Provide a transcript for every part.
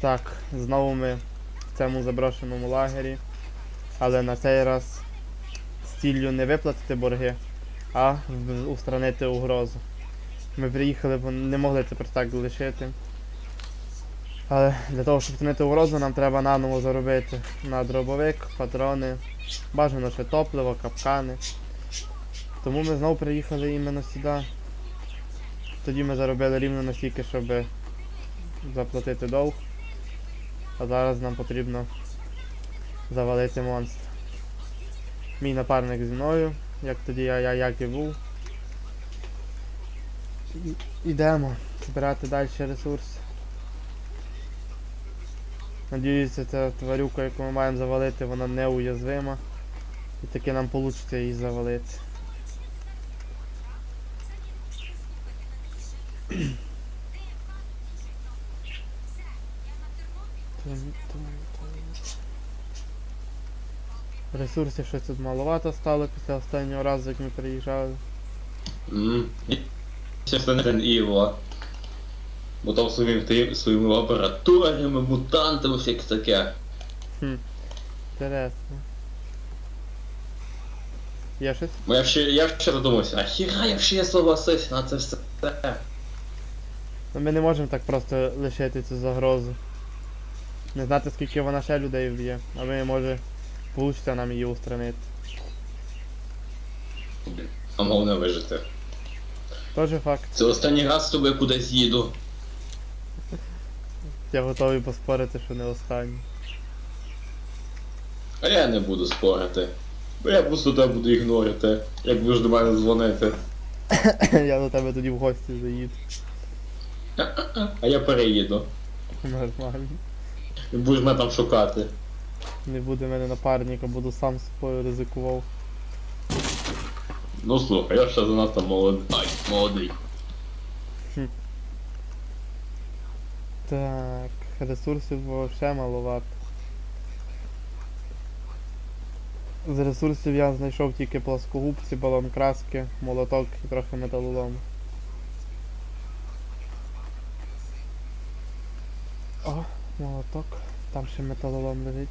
Так, знову ми в цьому заброшеному лагері. Але на цей раз з ціллю не виплатити борги, а устранити угрозу. Ми приїхали, бо не могли просто так лишити. Але для того, щоб устранити угрозу, нам треба наново заробити на дробовик, патрони, бажано ще топливо, капкани. Тому ми знову приїхали іменно сюди. Тоді ми заробили рівно настільки, щоб заплатити долг. А зараз нам потрібно завалити монстра. Мій напарник зі мною, як тоді я, я як і був. І- Ідемо збирати далі ресурси. Надіюся, ця тварюка, яку ми маємо завалити, вона неуязвима. І таки нам вийде її завалити. Ресурсів щось тут маловато стало після останнього разу, як ми приїжджали. Ммм. Чесно, не ten Бо там своїми, ти- своїми лабораторіями, мутантами, всяке таке. Хм. Інтересно. Є щось? Бо я ще, я ще задумався, нахіра я ще є слово асасін, а це все. Ну ми не можемо так просто лишити цю загрозу. Не знати скільки вона ще людей вб'є, а ми може получиться нам її устранити. Нам головне вижити. Тоже факт. Це останній раз з тобою кудись їду. Я готовий поспорити, що не останній. А я не буду спорити. Бо я просто тебе буду ігнорити, як будеш до мене дзвонити. Я до тебе тоді в гості заїду. А я переїду. Нормально. І будеш мене там шукати. Не буде в мене напарника, буду сам з собою ризикував. Ну слухай, я ще занадто молодий. Ай, молодий. Так, ресурсів вообще маловато. З ресурсів я знайшов тільки плоскогубці, балон краски, молоток і трохи металолому. О, молоток. Там ще металолом лежить.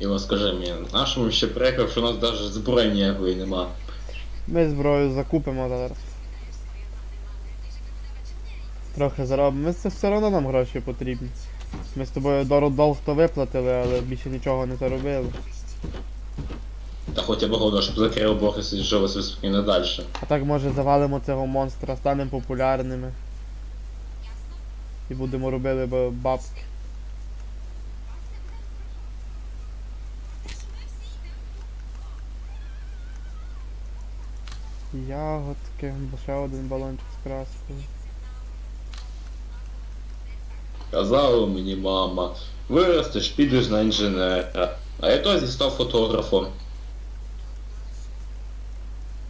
Іво, скажи мені, нашому ще приїхав, що у нас навіть зброї ніякої нема. Ми зброю закупимо зараз. Трохи заробимо. Ми це все одно нам гроші потрібні. Ми з тобою долг то виплатили, але більше нічого не заробили. Та хоча б головне, щоб закрив Бог і собі спокійно далі. А так може завалимо цього монстра, станемо популярними. І будемо робити бабки. Ягодки, бо ще один балончик з краскою. Казала мені мама, виростеш, підеш на інженера. А я досі став фотографом.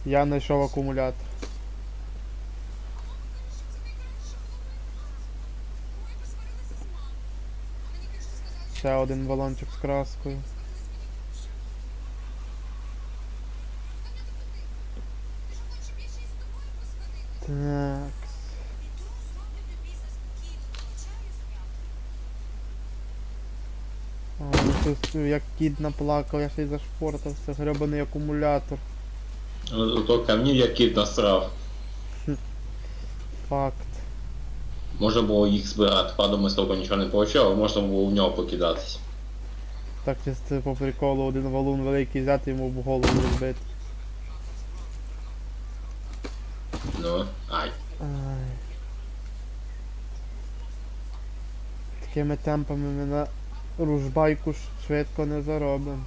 Я знайшов акумулятор. Ще один балончик з краскою. Тут як кіт наплакав, я ще й зашпортався, гребаний акумулятор. То камнів я кіт насрав. Факт. Можна було їх збирати, правда ми з того нічого не получали, але можна було в нього покидатись. Так чисто по приколу один валун великий взяти йому в голову розбити. Ну, ай. Ай. Такими темпами ми на ружбайку ш- швидко не заробимо.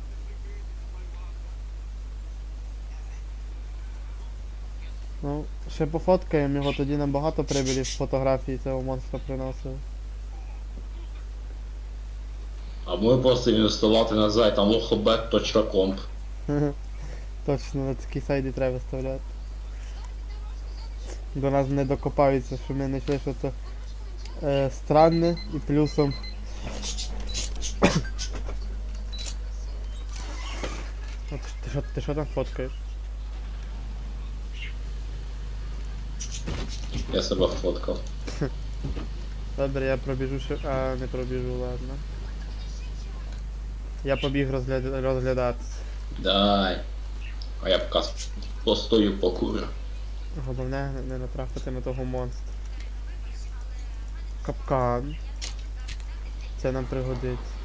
Ну, ще пофоткаємо його, тоді нам багато прибилів з фотографії цього монстра приносили. А ми просто інвестувати на сайт там lохобет.com. Точно, на такий сайт і треба виставляти. До нас не докопаються, що ми знайшли що то е, странне і плюсом. Ти що, ти що там фоткаєш? Я себе фоткав. Добре, я пробіжу ще. А, не пробіжу, ладно. Я побіг розгляд... розглядатися. Дай. А я поки постою покурю. Головне не натрапити на того монстра. Капкан. Це нам пригодиться.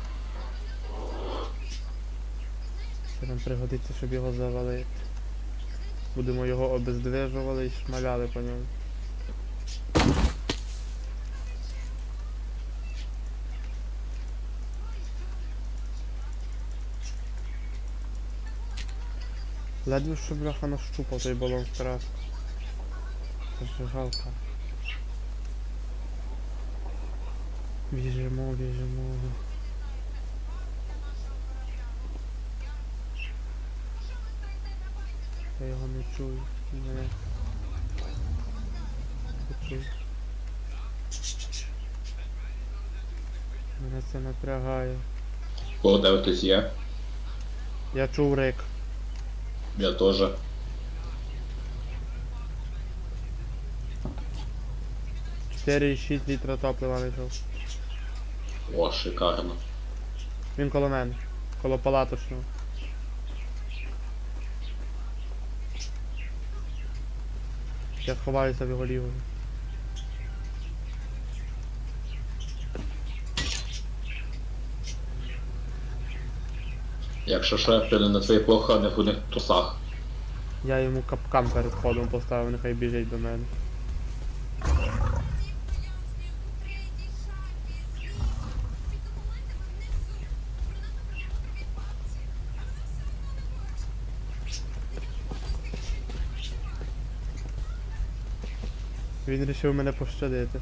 Це нам пригодиться, щоб його завалити. Будемо його обездвижували і шмаляли по ньому. Ледве що бляха нащупав той балон в краску. Це зажигалка. Біжимо, біжимо. Я його не чую. Не чую. Мене це напрягає. Кого де хтось є? Я чув рик. Я теж. Чотири і 6 літра топлива знайшов. О, шикарно. Він коло мене. Коло палаточного. Я сховаюся в його лігу. Якщо що, я прийду на твоїх похоронних одних трусах. Я йому капкан перед ходом поставив, нехай біжить до мене. Він вирішив мене пощадити.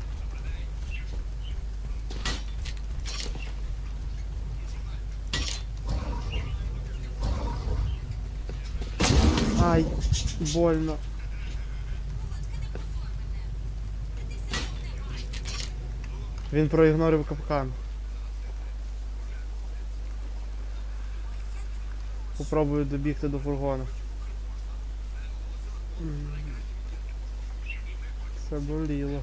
Ай, больно. Він проігнорив капкан. Попробую добігти до фургона. Це боліло.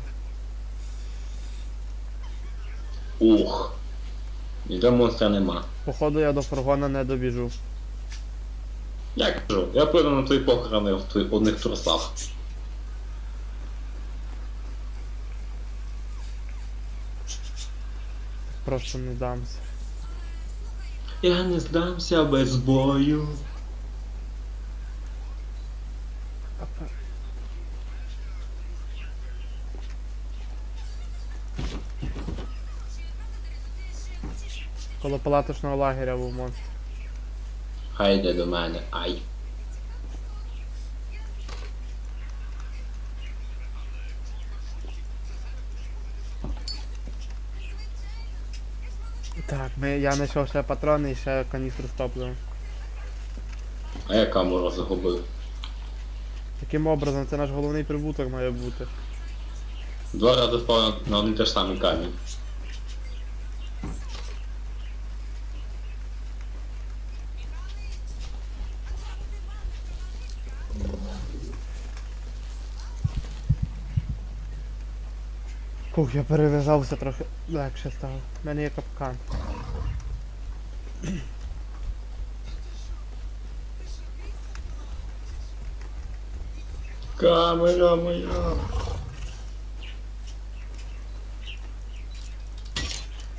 Ух. Ніде монстра нема. Походу я до фургона не добіжу. Я кажу, я прийду на твої похорони в твоїх одних трусах. Просто не дамся. Я не здамся без бою. Коло палаточного лагеря був монстр. Хай йде до мене. Ай. Так, ми, я знайшов ще патрони і ще каністру з топливом. А я камеру загубив. Таким образом, це наш головний прибуток має бути. Два рази впав на один і те ж самий камінь. Фух, я перев'язався трохи легше стало. У мене є капкан. Камера моя.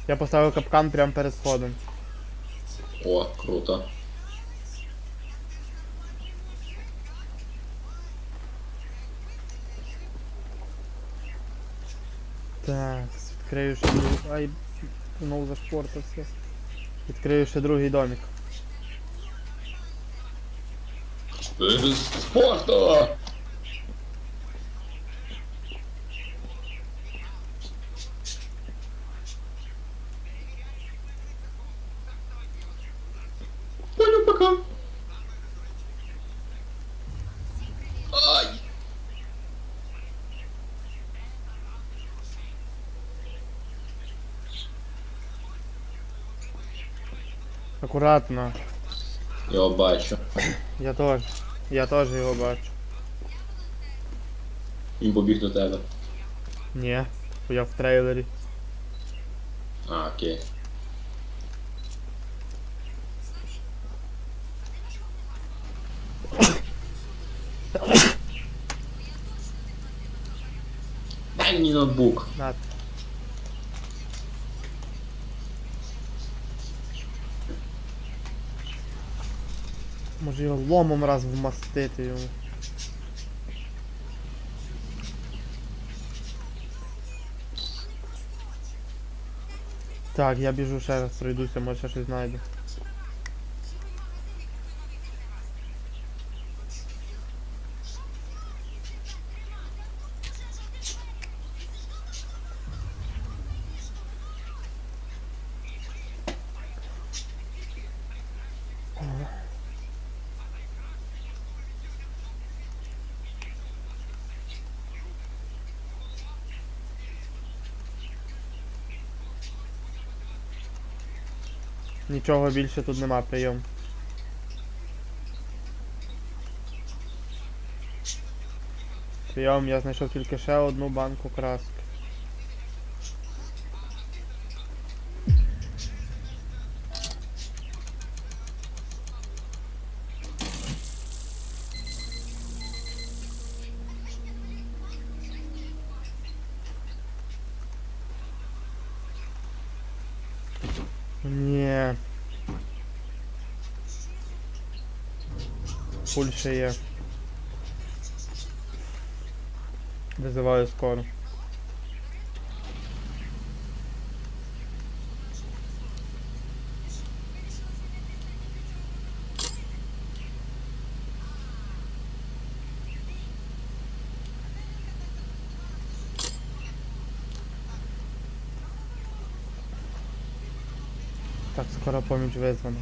Я поставив капкан прямо перед входом. О, круто. Так, відкрию ще другий. Ай, знову зашпортався. Відкрию ще другий домик. Без Акуратно. Я бачу. Я теж. Я теж його бачу. Він побіг до тебе. Ні, я в трейлері. А, окей. Дай мені ноутбук. На. Може його ломом раз вмастити йому. Так, я біжу ще раз пройдуся, може ще щось знайду. Нічого більше тут нема, прийом. Прийом, я знайшов тільки ще одну банку краски. Пуль є. Визиваю скоро. Так, скоро поміч визвана.